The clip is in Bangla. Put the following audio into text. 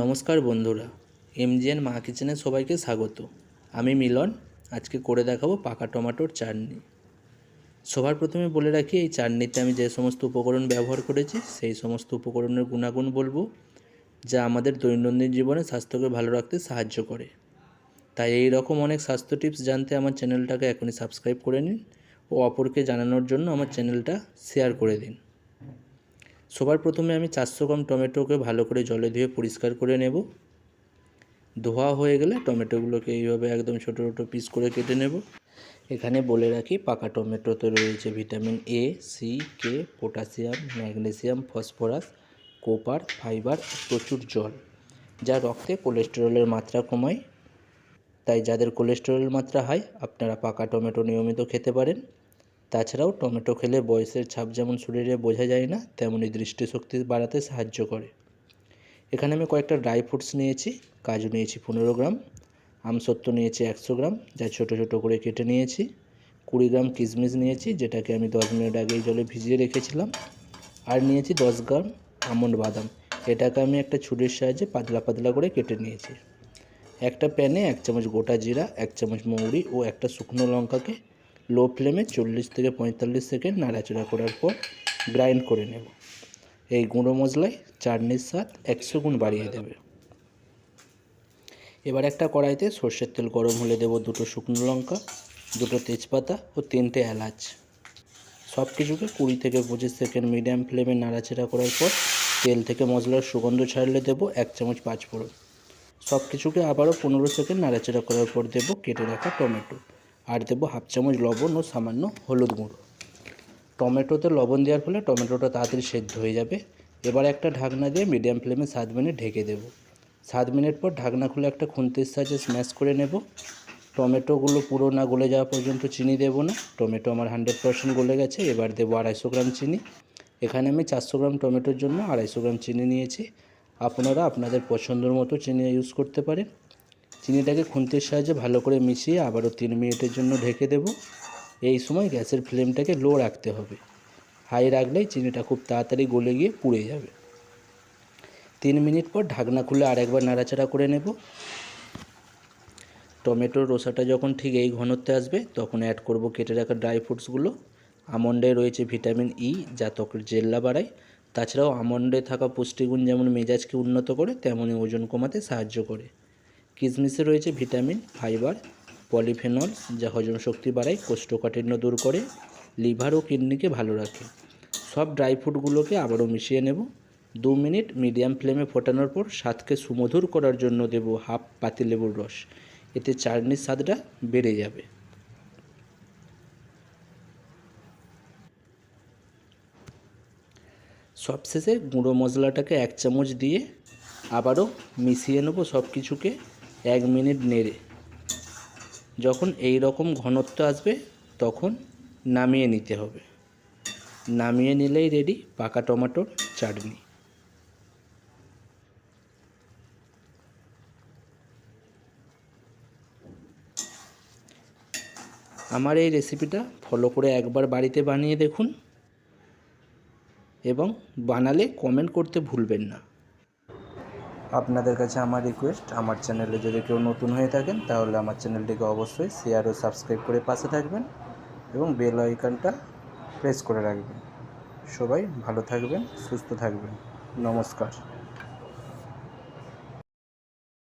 নমস্কার বন্ধুরা, এমজিএন মা কিচেনে সবাইকে স্বাগত। আমি মিলন, আজকে করে দেখাবো পাকা টমাটোর চাটনি। সবার প্রথমে বলে রাখি, এই চাটনিতে আমি যে সমস্ত উপকরণ ব্যবহার করেছি, সেই সমস্ত উপকরণের গুণাগুণ বলব, যা আমাদের দৈনন্দিন জীবনে স্বাস্থ্যকে ভালো রাখতে সাহায্য করে। তাই এই রকম অনেক স্বাস্থ্য টিপস জানতে আমার চ্যানেলটাকে এখনই সাবস্ক্রাইব করে নিন ও অপরকে জানানোর জন্য আমার চ্যানেলটা শেয়ার করে দিন। সবার প্রথমে আমি চারশো গ্রাম টমেটোকে ভালো করে জলে ধুয়ে পরিষ্কার করে নেব। ধোয়া হয়ে গেলে টমেটোগুলোকে এইভাবে একদম ছোটো ছোটো পিস করে কেটে নেব। এখানে বলে রাখি, পাকা টমেটোতে রয়েছে vitamin A C K potassium magnesium phosphorus copper fibre প্রচুর জল, যা রক্তে কোলেস্টেরলের মাত্রা কমায়। তাই যাদের কোলেস্টেরলের মাত্রা হাই আপনারা পাকা টমেটো নিয়মিত খেতে পারেন। তাছাড়াও টমেটো খেলে বয়সের ছাপ যেমন শরীরে বোঝা যায় না তেমনই দৃষ্টিশক্তি বাড়াতে সাহায্য করে। এখানে আমি কয়েকটা ড্রাই ফ্রুটস নিয়েছি, কাজু নিয়েছি পনেরো গ্রাম, আমসত্ত্ব নিয়েছি একশো গ্রাম, যা ছোটো ছোটো করে কেটে নিয়েছি। কুড়ি গ্রাম কিশমিশ নিয়েছি, যেটাকে আমি দশ মিনিট আগেই জলে ভিজিয়ে রেখেছিলাম। আর নিয়েছি দশ গ্রাম আমন্ড বাদাম, এটাকে আমি একটা ছুরির সাহায্যে পাতলা পাতলা করে কেটে নিয়েছি। একটা প্যানে এক চামচ গোটা জিরা, এক চামচ মৌরি ও একটা শুকনো লঙ্কাকে লো ফ্লেমে চল্লিশ থেকে পঁয়তাল্লিশ সেকেন্ড নাড়াচাড়া করার পর গ্রাইন্ড করে নেব। এই গুঁড়ো মশলায় চাটনির স্বাদ একশো গুণ বাড়িয়ে দেবে। এবার একটা কড়াইতে সর্ষের তেল গরম হলে দেবো দুটো শুকনো লঙ্কা, দুটো তেজপাতা ও তিনটে এলাচ। সব কিছুকে কুড়ি থেকে পঁচিশ সেকেন্ড মিডিয়াম ফ্লেমে নাড়াচাড়া করার পর তেল থেকে মশলার সুগন্ধ ছাড়লে দেবো এক চামচ পাঁচ পাঁচফোড়ন। সব কিছুকে আবারও পনেরো সেকেন্ড নাড়াচাড়া করার পর দেবো কেটে রাখা টমেটো। আর দেবো হাফ চামচ লবণ ও সামান্য হলুদ গুঁড়ো। টমেটোতে লবণ দেওয়ার ফলে টমেটোটা তাড়াতাড়ি সেদ্ধ হয়ে যাবে। এবার একটা ঢাকনা দিয়ে মিডিয়াম ফ্লেমে সাত মিনিট ঢেকে দেবো। সাত মিনিট পর ঢাকনা খুলে একটা খুন্তির সাহায্যে স্ম্যাশ করে নেব। টমেটোগুলো পুরো না গলে যাওয়া পর্যন্ত চিনি দেবো না। টমেটো আমার হান্ড্রেড পারসেন্ট গলে গেছে। এবার দেবো আড়াইশো গ্রাম চিনি। এখানে আমি চারশো গ্রাম টমেটোর জন্য আড়াইশো গ্রাম চিনি নিয়েছি। আপনারা আপনাদের পছন্দের মতো চিনি ইউজ করতে পারেন। চিনিটাকে খুন্তির সাহায্যে ভালো করে মিশিয়ে আবারও তিন মিনিটের জন্য ঢেকে দেব। এই সময় গ্যাসের ফ্লেমটাকে লো রাখতে হবে। হাই রাখলেই চিনিটা খুব তাড়াতাড়ি গলে গিয়ে পুড়ে যাবে। তিন মিনিট পর ঢাকনা খুলে আরেকবার নাড়াচাড়া করে নেব। টমেটোর রসাটা যখন ঠিক এই ঘনত্বে আসবে, তখন অ্যাড করব কেটে রাখা ড্রাই ফ্রুটসগুলো আমন্ডে রয়েছে ভিটামিন ই যা ত্বকের জেল্লা বাড়ায়। তাছাড়াও আমন্ডে থাকা পুষ্টিগুণ যেমন মেজাজকে উন্নত করে তেমনই ওজন কমাতে সাহায্য করে। কিশমিশে রয়েছে ভিটামিন, ফাইবার পলিফেনলস যা হজম শক্তি বাড়ায়, কোষ্ঠকাঠিন্য দূর করে, লিভার ও কিডনিকে ভালো রাখে। সব ড্রাই ফ্রুটগুলোকে আবারও মিশিয়ে নেব। দু মিনিট মিডিয়াম ফ্লেমে ফোটানোর পর স্বাদকে সুমধুর করার জন্য দেব হাফ পাতিলেবুর রস। এতে চাটনির স্বাদটা বেড়ে যাবে। সবশেষে গুঁড়ো মশলাটাকে এক চামচ দিয়ে আবারও মিশিয়ে নেব সব কিছুকে এক মিনিট নেড়ে। যখন এই রকম ঘনত্ব আসবে, তখন নামিয়ে নিতে হবে। নামিয়ে নিলেই রেডি পাকা টমেটোর চাটনি। আমার এই রেসিপিটা ফলো করে একবার বাড়িতে বানিয়ে দেখুন এবং বানালে কমেন্ট করতে ভুলবেন না। আপনাদের কাছে আমার রিকোয়েস্ট আমার চ্যানেলে যদি কেউ নতুন হয়ে থাকেন, তাহলে আমার চ্যানেলটিকে অবশ্যই শেয়ার ও সাবস্ক্রাইব করে পাশে থাকবেন এবং বেল আইকনটা প্রেস করে রাখবেন। সবাই ভালো থাকবেন, সুস্থ থাকবেন। নমস্কার।